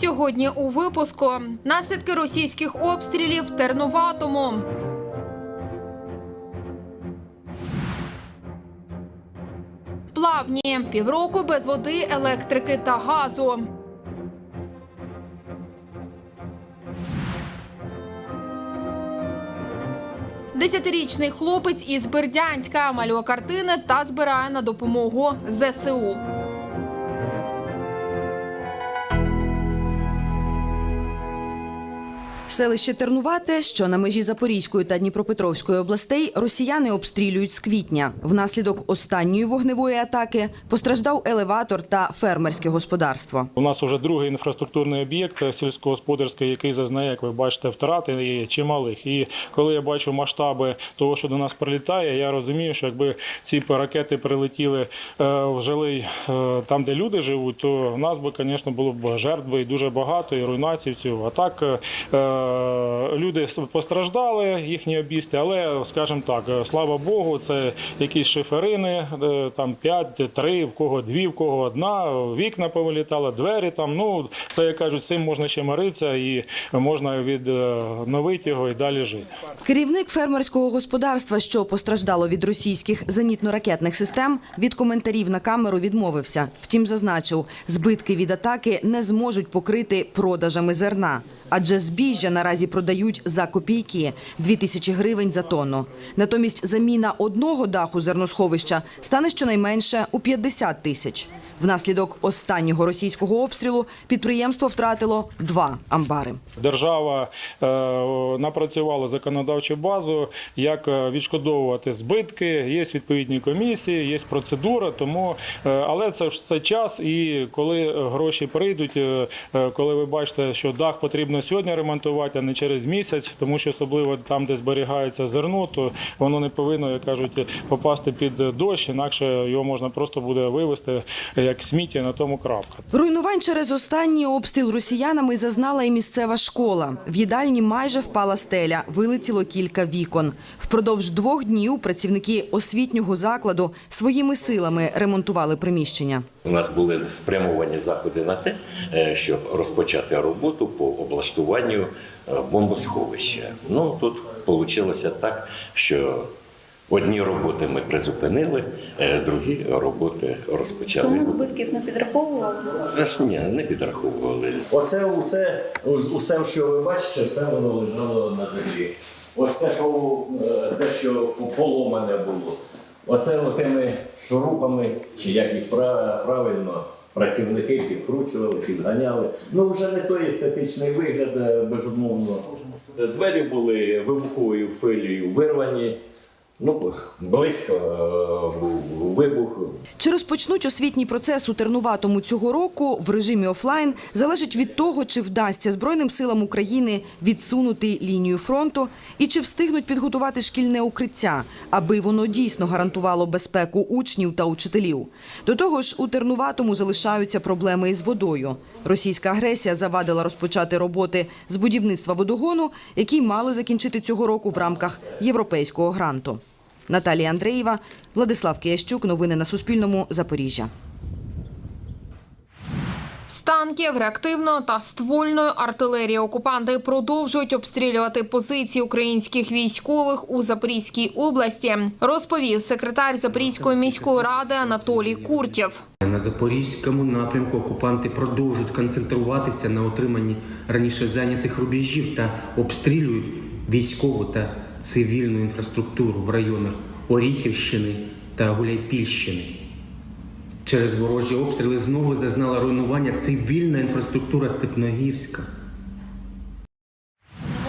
Сьогодні у випуску наслідки російських обстрілів Терноватому. Плавні півроку без води, електрики та газу. Десятирічний хлопець із Бердянська малює картини та збирає на допомогу ЗСУ. Селище Тернувате, що на межі Запорізької та Дніпропетровської областей, росіяни обстрілюють з квітня. Внаслідок останньої вогневої атаки постраждав елеватор та фермерське господарство. У нас вже другий інфраструктурний об'єкт е, сільськогосподарський, який зазнає, як ви бачите, втрати і чималих. І коли я бачу масштаби того, що до нас прилітає, я розумію, що якби ці ракети прилетіли е, в жилий е, там, де люди живуть, то в нас би, звісно, було б жертв і дуже багато, і руйнацій цього. А так люди постраждали, їхні обісти, але, скажімо так, е, слава Богу, це якісь шиферини, е, там 5, 3, в кого дві, в кого одна, вікна повилітали, двері там. Ну, це, як кажуть, цим можна ще миритися і можна відновити його і далі жити. Керівник фермерського господарства, що постраждало від російських зенітно-ракетних систем, від коментарів на камеру відмовився. Втім, зазначив, збитки від атаки не зможуть покрити продажами зерна, адже збіжжя наразі продають за копійки 2 тисячі гривень за тонну. Натомість заміна одного даху зерносховища стане щонайменше у 50 тисяч. Внаслідок останнього російського обстрілу підприємство втратило два амбари. Держава е, напрацювала законодавчу базу, як е, відшкодовувати збитки. Є відповідні комісії, є процедура. Тому, е, але це ж це час. І коли гроші прийдуть, коли ви бачите, що дах потрібно сьогодні ремонтувати, а не через місяць, тому що особливо там, де зберігається зерно, то воно не повинно, як кажуть, попасти під дощ, інакше його можна просто буде вивезти як сміття на тому крапка. Руйнувань через останній обстріл росіянами зазнала і місцева школа. В їдальні майже впала стеля, вилетіло кілька вікон. Впродовж двох днів працівники освітнього закладу своїми силами ремонтували приміщення. У нас були спрямовані заходи на те, е, щоб розпочати роботу по облаштуванню е, бомбосховища. Ну тут вийшло так, що одні роботи ми призупинили, е, другі роботи розпочали. Суми збитків не підраховували. Е, Ні, не підраховували. Оце усе, усе, що ви бачите, все воно лежало на землі. Ось те, що, е, те, що поломане було. Оце тими шурупами, чи як їх пра- правильно, працівники підкручували, підганяли. Ну, вже не той естетичний вигляд, е, безумовно. Двері були вибуховою филією вирвані. Ну, близько е, був вибух. Чи розпочнуть освітній процес у Тернуватому цього року в режимі офлайн залежить від того, чи вдасться Збройним силам України відсунути лінію фронту і чи встигнуть підготувати шкільне укриття, аби воно дійсно гарантувало безпеку учнів та учителів. До того ж, у Тернуватому залишаються проблеми із водою. Російська агресія завадила розпочати роботи з будівництва водогону, які мали закінчити цього року в рамках європейського гранту. Наталія Андреєва, Владислав Киящук. Новини на Суспільному. Запоріжжя. З танків, реактивної та ствольної артилерії окупанти продовжують обстрілювати позиції українських військових у Запорізькій області, розповів секретар Запорізької міської ради Анатолій Куртєв. На запорізькому напрямку окупанти продовжують концентруватися на отриманні раніше зайнятих рубежів та обстрілюють військову та цивільну інфраструктуру в районах Оріхівщини та Гуляйпільщини. Через ворожі обстріли знову зазнала руйнування цивільна інфраструктура Степногірська.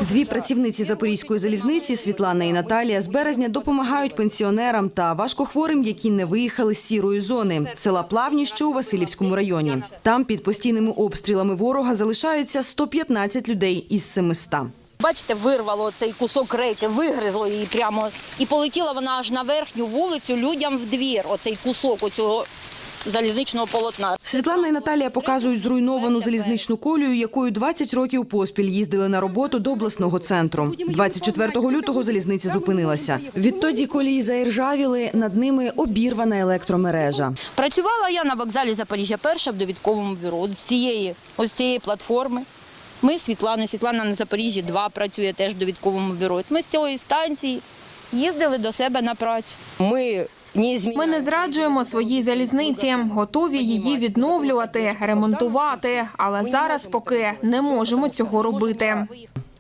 Дві працівниці Запорізької залізниці Світлана і Наталія з березня допомагають пенсіонерам та важкохворим, які не виїхали з сірої зони села Плавні, що у Васильівському районі. Там під постійними обстрілами ворога залишаються 115 людей із 700. Бачите, вирвало цей кусок рейки, вигризло її прямо і полетіла вона аж на верхню вулицю людям в двір. Оцей кусок оцього залізничного полотна. Світлана і Наталія показують зруйновану залізничну колію, якою 20 років поспіль їздили на роботу до обласного центру. 24 лютого залізниця зупинилася. Відтоді колії заіржавіли, над ними обірвана електромережа. Працювала я на вокзалі Запоріжжя перша в довідковому бюро з цієї, ось цієї платформи. Ми з Світланою, Світлана на Запоріжжі 2 працює теж в довідковому бюро. Ми з цієї станції їздили до себе на працю. Ми. Ми не зраджуємо своїй залізниці, готові її відновлювати, ремонтувати, але зараз поки не можемо цього робити.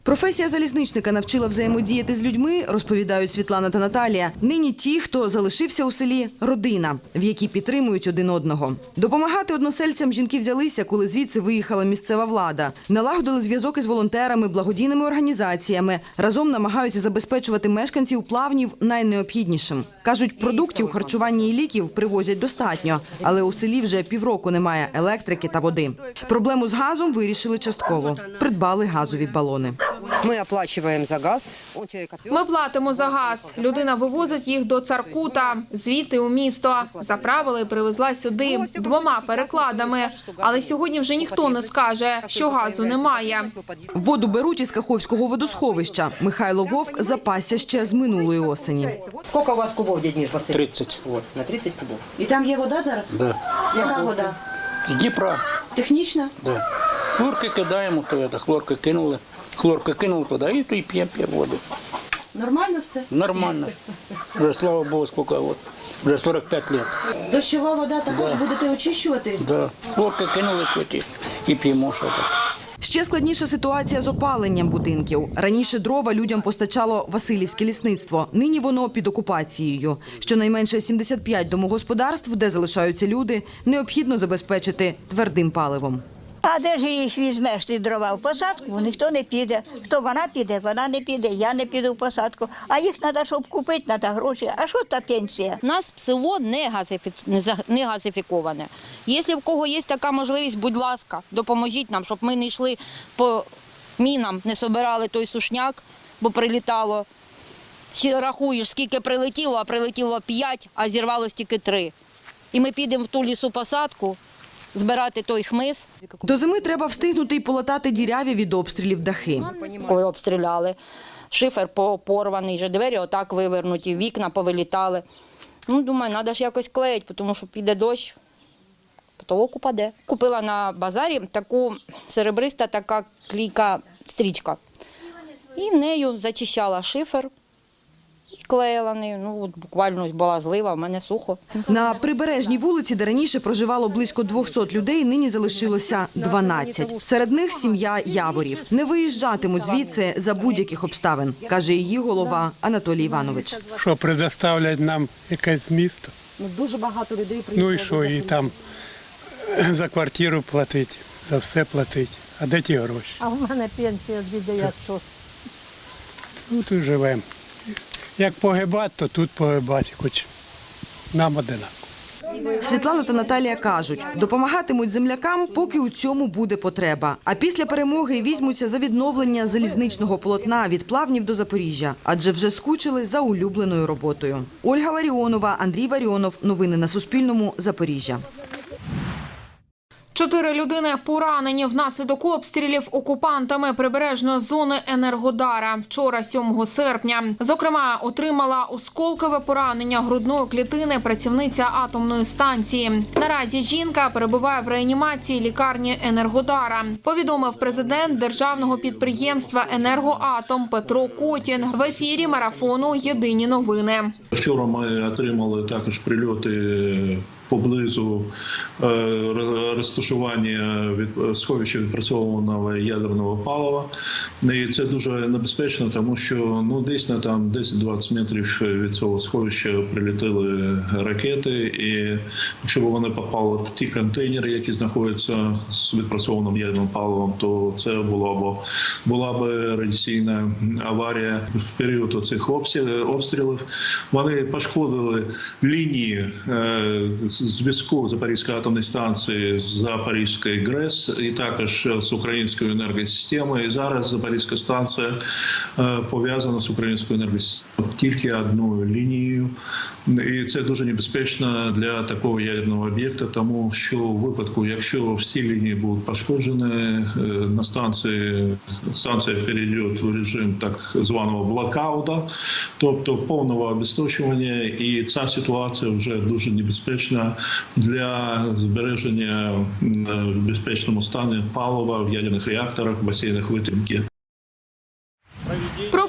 Професія залізничника навчила взаємодіяти з людьми, розповідають Світлана та Наталія. Нині ті, хто залишився у селі, родина, в якій підтримують один одного. Допомагати односельцям жінки взялися, коли звідси виїхала місцева влада. Налагодили зв'язок із волонтерами, благодійними організаціями. Разом намагаються забезпечувати мешканців плавнів найнеобхіднішим. кажуть, продуктів, харчування і ліків привозять достатньо, але у селі вже півроку немає електрики та води. Проблему з газом вирішили частково. Придбали газові балони. Мы оплачиваем за газ. Ми платимо за газ. Людина вивозить їх до Царкута, звідти у місто. Заправила і привезла сюди двома перекладами. Але сьогодні вже ніхто не скаже, що газу немає. Воду беруть із Каховського водосховища. Михайло Вовк запасся ще з минулої осені. Сколько у вас кубов, дядь последний? 30. Вот, на 30 кубов. І там є вода зараз? Да. Яка вода? З Дніпра. Технічна? Да. Хлорки кидаємо, то хлорки кинули. Хлорки кинули туди і то п'ємо п'є воду. Нормально все? Нормально. Вже слава Богу, скільки от. Вже 45 років. Дощова вода також будете очищувати? Да. Хлорки кинули тоді і п'ємо що так. Ще складніша ситуація з опаленням будинків. Раніше дрова людям постачало Васильівське лісництво. Нині воно під окупацією. Щонайменше 75 домогосподарств, де залишаються люди, необхідно забезпечити твердим паливом. А де ж їх візьмеш ті дрова? В посадку ніхто не піде. Хто вона піде, вона не піде, я не піду в посадку. А їх треба, щоб купити, треба гроші. А що та пенсія? У нас село не, газифі... не газифіковане. Якщо в кого є така можливість, будь ласка, допоможіть нам, щоб ми не йшли по мінам, не собирали той сушняк, бо прилітало. Рахуєш, скільки прилетіло, а прилетіло 5, а зірвалось тільки 3. І ми підемо в ту лісопосадку збирати той хмиз, До зими треба встигнути і полатати діряві від обстрілів дахи. коли обстріляли. Шифер по- порваний, вже двері отак вивернуті, вікна повилітали. Ну, думаю, треба ж якось клеїти, тому що піде дощ, потолок упаде. Купила на базарі таку серебриста така клійка стрічка. І нею зачищала шифер і клеїла нею. Ну, от буквально ось була злива, в мене сухо. На прибережній вулиці, де раніше проживало близько 200 людей, нині залишилося 12. Серед них сім'я Яворів. Не виїжджатимуть звідси за будь-яких обставин, каже її голова Анатолій Іванович. що предоставлять нам якесь місто. Ну, дуже багато людей Ну і що, і там е, за квартиру платить, за все платить. А де ті гроші? А в мене пенсія 2900. Тут і живемо. Як погибати, то тут погибати, хоч нам одинаково. Світлана та Наталія кажуть, допомагатимуть землякам, поки у цьому буде потреба. А після перемоги візьмуться за відновлення залізничного полотна від плавнів до Запоріжжя, адже вже скучили за улюбленою роботою. Ольга Ларіонова, Андрій Варіонов. Новини на Суспільному. Запоріжжя. Чотири людини поранені внаслідок обстрілів окупантами прибережної зони Енергодара вчора, 7 серпня. Зокрема, отримала осколкове поранення грудної клітини працівниця атомної станції. Наразі жінка перебуває в реанімації лікарні Енергодара. Повідомив президент державного підприємства Енергоатом Петро Котін в ефірі марафону Єдині новини. Вчора ми отримали також прильоти поблизу е, розташування від сховища відпрацьованого ядерного палива. І це дуже небезпечно, тому що ну десь на там 10-20 метрів від цього сховища прилітили ракети. І якщо б вони попали в ті контейнери, які знаходяться з відпрацьованим ядерним паливом, то це було б була б радіаційна аварія в період оцих обстрілів. Вони пошкодили лінії е, зв'язку Запорізької атомної станції з Запорізькою ГРЕС і також з українською енергосистемою. І зараз Запорізька станція е, пов'язана з українською енергосистемою тільки одною лінією. І це дуже небезпечно для такого ядерного об'єкта, тому що у випадку, якщо всі лінії будуть пошкоджені, е, на станції станція перейде в режим так званого блокаута, тобто повного обесточування, і ця ситуація вже дуже небезпечна для збереження е, в безпечному стані палива в ядерних реакторах, басейнах витримки.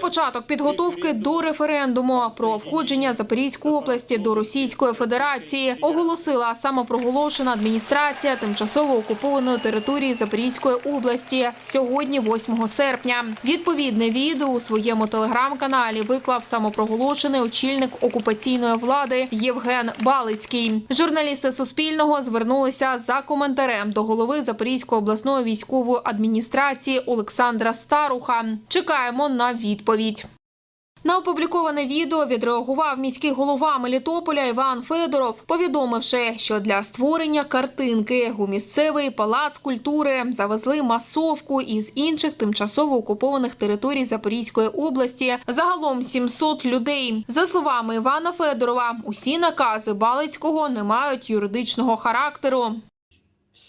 Початок підготовки до референдуму про входження Запорізької області до Російської Федерації оголосила самопроголошена адміністрація тимчасово окупованої території Запорізької області сьогодні, 8 серпня. Відповідне відео у своєму телеграм-каналі виклав самопроголошений очільник окупаційної влади Євген Балицький. Журналісти Суспільного звернулися за коментарем до голови Запорізької обласної військової адміністрації Олександра Старуха. Чекаємо на відповідь. На опубліковане відео відреагував міський голова Мелітополя Іван Федоров, повідомивши, що для створення картинки у місцевий палац культури завезли масовку із інших тимчасово окупованих територій Запорізької області. Загалом 700 людей. За словами Івана Федорова, усі накази Балицького не мають юридичного характеру.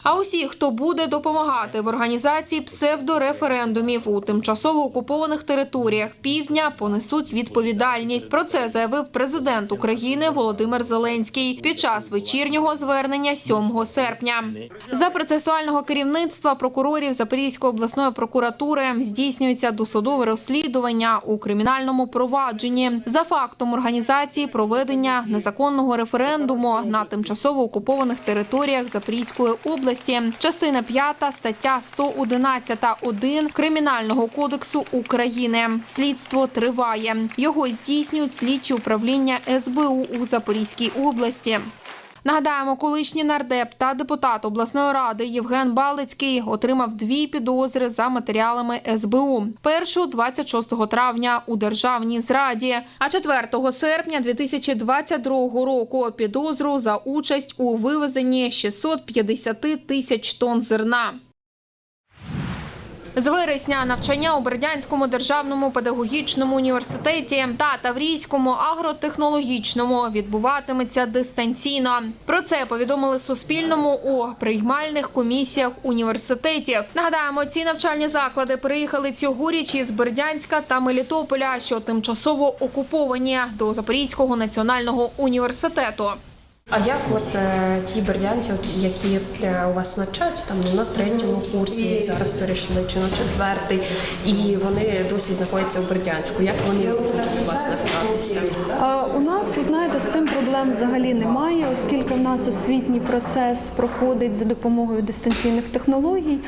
А усі, хто буде допомагати в організації псевдореферендумів у тимчасово окупованих територіях півдня, понесуть відповідальність. Про це заявив президент України Володимир Зеленський під час вечірнього звернення 7 серпня. За процесуального керівництва прокурорів Запорізької обласної прокуратури здійснюється досудове розслідування у кримінальному провадженні за фактом організації проведення незаконного референдуму на тимчасово окупованих територіях Запорізької області. Частина 5 стаття 111.1 Кримінального кодексу України. Слідство триває. Його здійснюють слідчі управління СБУ у Запорізькій області. Нагадаємо, колишній нардеп та депутат обласної ради Євген Балицький отримав дві підозри за матеріалами СБУ. Першу 26 травня у державній зраді, а 4 серпня 2022 року підозру за участь у вивезенні 650 тисяч тонн зерна. З вересня навчання у Бердянському державному педагогічному університеті та Таврійському агротехнологічному відбуватиметься дистанційно. Про це повідомили Суспільному у приймальних комісіях університетів. Нагадаємо, ці навчальні заклади приїхали цьогоріч із Бердянська та Мелітополя, що тимчасово окуповані до Запорізького національного університету. А як от е, ті бердянці, от, які е, у вас навчаються там ну, на третьому курсі, зараз перейшли чи на четвертий, і вони досі знаходяться у Бердянську. Як вони будуть у вас навчатися? У нас, ви знаєте, з цим проблем взагалі немає, оскільки в нас освітній процес проходить за допомогою дистанційних технологій.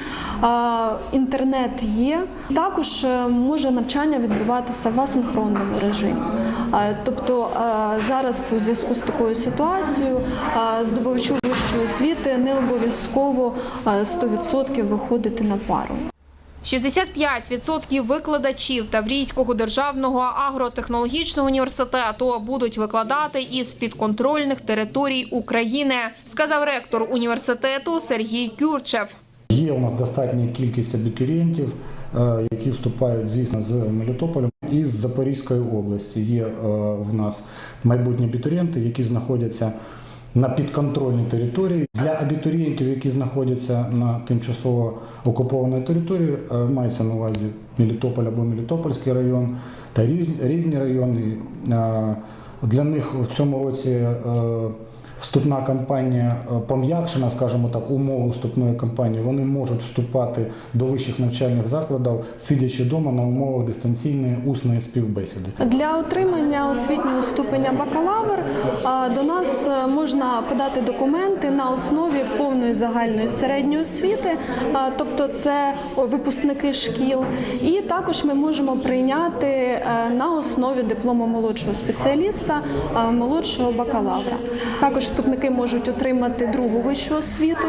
Інтернет є. Також е, може навчання відбуватися в асинхронному режимі. Тобто зараз у зв'язку з такою ситуацією здобувачу вищої освіти не обов'язково а, 100% виходити на пару. 65% викладачів Таврійського державного агротехнологічного університету будуть викладати із підконтрольних територій України, сказав ректор університету Сергій Кюрчев. Є у нас достатня кількість абітурієнтів, е, які вступають, звісно, з Мелітополя і з Запорізької області. Є е, в нас майбутні абітурієнти, які знаходяться на підконтрольній території. Для абітурієнтів, які знаходяться на тимчасово окупованій території, е, мається на увазі Мелітополь або Мелітопольський район та різні, різні райони. Е, Для них в цьому році е, вступна кампанія е, пом'якшена, скажімо так, умови вступної кампанії. Вони можуть вступати до вищих навчальних закладів, сидячи вдома на умовах дистанційної усної співбесіди. Для отримання освітнього ступеня бакалавр до нас е, можна подати документи на основі повної загальної середньої освіти, тобто це випускники шкіл. І також ми можемо прийняти е, на основі диплому молодшого спеціаліста молодшого бакалавра. Також вступники можуть отримати другу вищу освіту.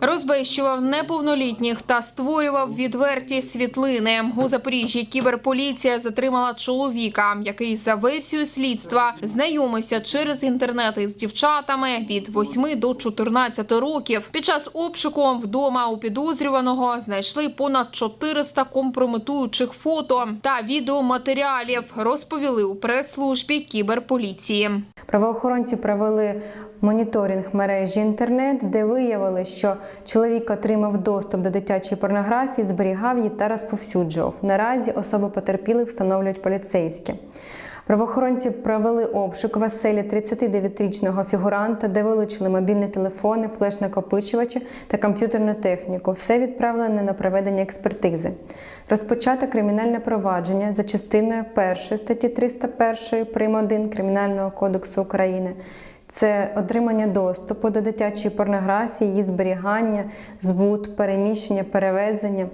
Розбещував неповнолітніх та створював відверті світлини. У Запоріжжі кіберполіція затримала чоловіка, який за версією слідства знайомився через інтернет із дівчатами від 8 до 14 років. Під час обшуку вдома у підозрюваного знайшли понад 400 компрометуючих фото та відеоматеріалів. Розповіли у прес-службі кіберполіції. Правоохоронці провели моніторинг мережі інтернет, де виявили, що чоловік отримав доступ до дитячої порнографії, зберігав її та розповсюджував. Наразі особи потерпілих встановлюють поліцейські. Правоохоронці провели обшук в оселі 39-річного фігуранта, де вилучили мобільні телефони, флеш-накопичувачі та комп'ютерну техніку. Все відправлено на проведення експертизи. Розпочато кримінальне провадження за частиною 1 статті 301 прим. 1 Кримінального кодексу України. Це отримання доступу до дитячої порнографії, її зберігання, збут, переміщення, перевезення.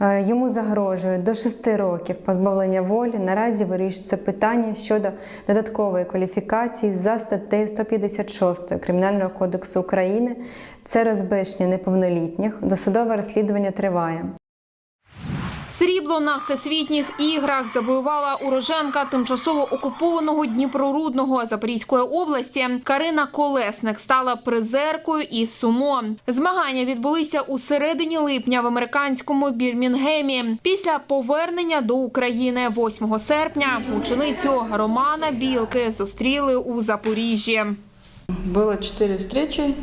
Е, Йому загрожує до 6 років позбавлення волі. Наразі вирішується питання щодо додаткової кваліфікації за статтею 156 Кримінального кодексу України. Це розбещення неповнолітніх. Досудове розслідування триває. Срібло на всесвітніх іграх завоювала уроженка тимчасово окупованого Дніпрорудного Запорізької області. Карина Колесник стала призеркою із сумо. Змагання відбулися у середині липня в американському Бірмінгемі. Після повернення до України 8 серпня ученицю Романа Білки зустріли у Запоріжжі. Було чотири зустрічі.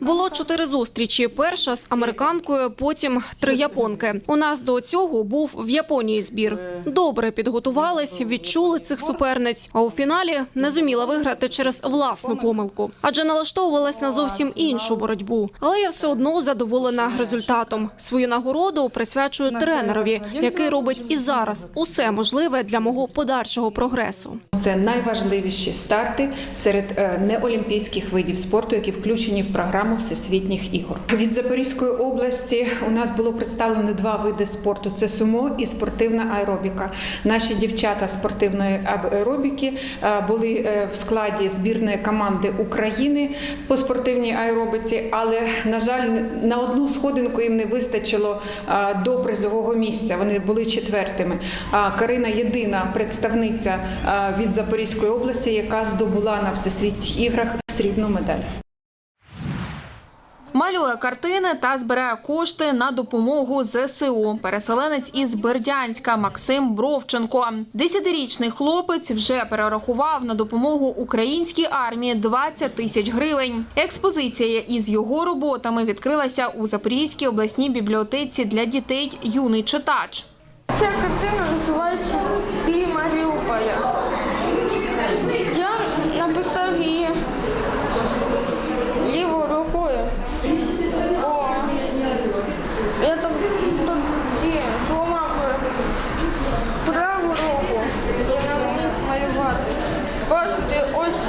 Було чотири зустрічі. Перша з американкою, потім три японки. У нас до цього був в Японії збір. Добре підготувались, відчули цих суперниць. А у фіналі не зуміла виграти через власну помилку, адже налаштовувалась на зовсім іншу боротьбу. Але я все одно задоволена результатом. Свою нагороду присвячую тренерові, який робить і зараз усе можливе для мого подальшого прогресу. Це найважливіші старти серед е, неолімпійських видів спорту, які включені в програму всесвітніх ігор. Від Запорізької області у нас було представлено два види спорту: це сумо і спортивна аеробіка. Наші дівчата спортивної аеробіки е, були е, в складі збірної команди України по спортивній аеробіці, але на жаль, на одну сходинку їм не вистачило е, до призового місця. Вони були четвертими. А Карина єдина представниця від Запорізької області, яка здобула на всесвітніх іграх срібну медаль. Малює картини та збирає кошти на допомогу ЗСУ. Переселенець із Бердянська Максим Бровченко. Десятирічний хлопець вже перерахував на допомогу українській армії 20 тисяч гривень. Експозиція із його роботами відкрилася у Запорізькій обласній бібліотеці для дітей Юний читач. Ця картина називається Білі Маріуполя. Я написав її лівою рукою, бо я там тоді зламав праву руку і не міг малювати. Бачите, ось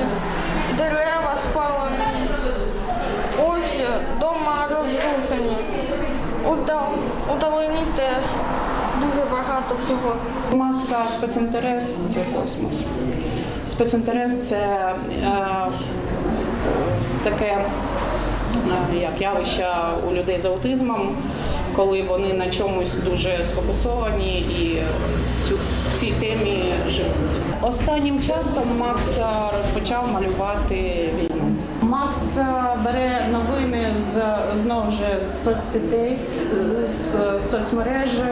дерева спалені, ось дома розрушені, Удал, удалені теж дуже багато всього. Макса спецінтерес це космос. Спецінтерес це е, таке е, як явище у людей з аутизмом, коли вони на чомусь дуже сфокусовані і цю, в цій темі живуть. Останнім часом Макс розпочав малювати. Макс е, бере новини з знову ж з соцсетей, з соцмережі.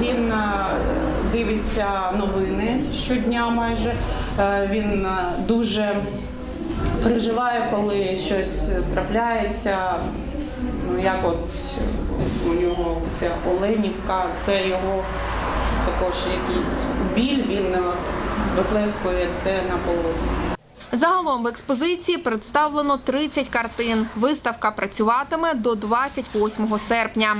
Він е, дивиться новини щодня майже. Е, Він дуже переживає, коли щось трапляється. Ну, як от у нього ця Оленівка, це його також якийсь біль, він виплескує це на полотно. Загалом в експозиції представлено 30 картин. Виставка працюватиме до 28 серпня.